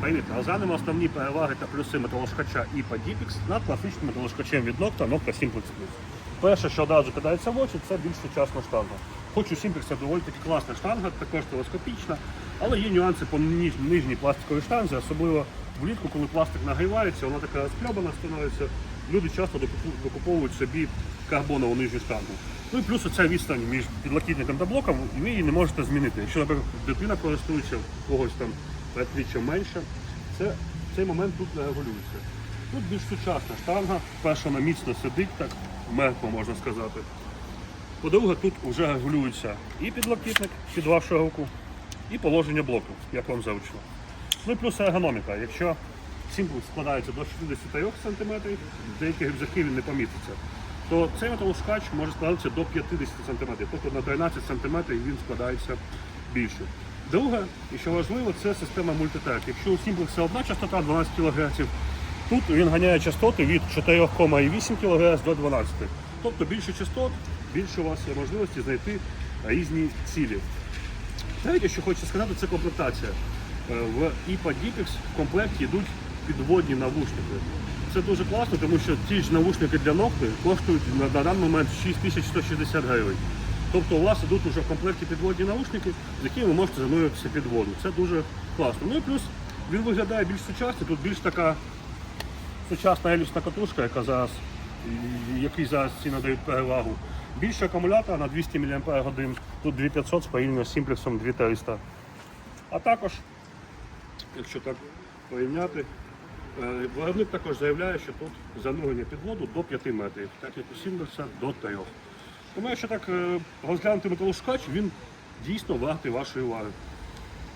Повірте, розглянемо основні переваги та плюси металошкача IPA Dipix над класичним металошкачем від Nocta Nocta Simplex Plus. Перше, що одразу кидається в очі, це більш сучасна штанга. Хоч у Simplex доволі таки класна штанга, також телескопічна, але є нюанси по нижній пластиковій штанзі, особливо влітку, коли пластик нагрівається, вона така розпльобана становиться. Люди часто докуповують собі карбонову нижню штангу. Ну і плюс оця відстань між підлокітником та блоком, і ви її не можете змінити. Якщо, наприклад, дитина користується когось там передпліччя менше, це, цей момент тут не регулюється. Тут більш сучасна штанга, перша вона міцно сидить, так мертво можна сказати. По-друге, тут вже регулюється і підлокітник під вашу руку, і положення блоку, як вам зручно. Ну і плюс ергономіка. Якщо символ складається до 63 см, деякі рюкзаки він не поміститься, то цей металошкач може складатися до 50 см, тобто на 13 см він складається більше. Друге, і що важливо, це система мультитрек. Якщо у Simplex одна частота 12 кГц, тут він ганяє частоти від 4,8 кГц до 12. Тобто більше частот, більше у вас є можливості знайти різні цілі. Третє, що хочу сказати, це комплектація. Е, В IPA Dipix в комплекті йдуть підводні навушники. Це дуже класно, тому що ті ж навушники для ногти коштують на даний момент 6160 гривень. Тобто у вас йдуть вже в комплекті підводні навушники, з якими ви можете занурюватися під воду. Це дуже класно. Ну і плюс він виглядає більш сучасно, тут більш така сучасна елісна катушка, яка зараз, якій зараз ці надають перевагу. Більше акумулятора на 200 мАч, тут 2500 з порівняно з Simplexом 2300. А також, якщо так порівняти, е, виробник також заявляє, що тут занурення під воду до 5 метрів, так як у Simplexa до 3. Тому якщо так розглянути розглянути Шкач, він дійсно вартий вашої уваги.